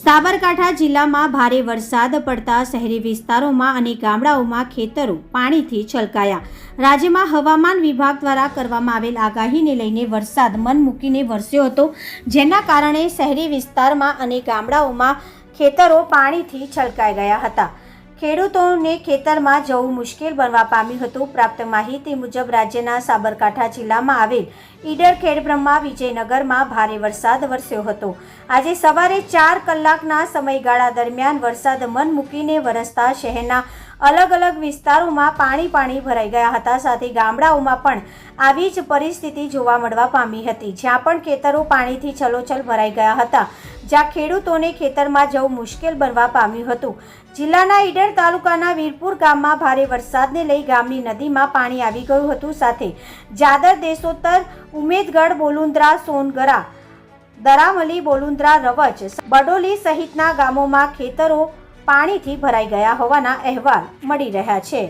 સાબરકાંઠા જિલ્લામાં ભારે વરસાદ પડતા શહેરી વિસ્તારોમાં અને ગામડાઓમાં ખેતરો પાણીથી છલકાયા. રાજ્યમાં હવામાન વિભાગ દ્વારા કરવામાં આવેલ આગાહીને લઈને વરસાદ મન મૂકીને વરસ્યો હતો, જેના કારણે શહેરી વિસ્તારમાં અને ગામડાઓમાં ખેતરો પાણીથી છલકાઈ ગયા હતા. ખેડૂતોને ખેતરમાં જવું મુશ્કેલ બનવા પામ્યું હતું. પ્રાપ્ત માહિતી મુજબ રાજ્યના સાબરકાંઠા જિલ્લામાં આવેલ ઈડર ખેડબ્રહ્મા વિજયનગરમાં ભારે વરસાદ વરસ્યો હતો. આજે સવારે ચાર કલાકના સમયગાળા દરમિયાન વરસાદ મન મૂકીને વરસતા શહેરના અલગ અલગ વિસ્તારોમાં પાણી પાણી ભરાઈ ગયા હતા. સાથે ગામડાઓમાં પણ આવી જ પરિસ્થિતિ જોવા મળવા પામી હતી, જ્યાં પણ ખેતરો પાણીથી છલોછલ ભરાઈ ગયા હતા. જ્યાં ખેડૂતોને ખેતરમાં જવું મુશ્કેલ બનવા પામ્યું હતું. જિલ્લાના ઈડર તાલુકાના વીરપુર ગામમાં ભારે વરસાદને લઈ ગામની નદીમાં પાણી આવી ગયું હતું. સાથે જાદર દેશોત્તર, ઉમેદગઢ, બોલુંદ્રા, સોનગરા, દરામલી, બોલુંદ્રા, રવચ, બડોલી સહિતના ગામોમાં ખેતરો પાણીથી ભરાઈ ગયા હોવાના અહેવાલ મળી રહ્યા છે.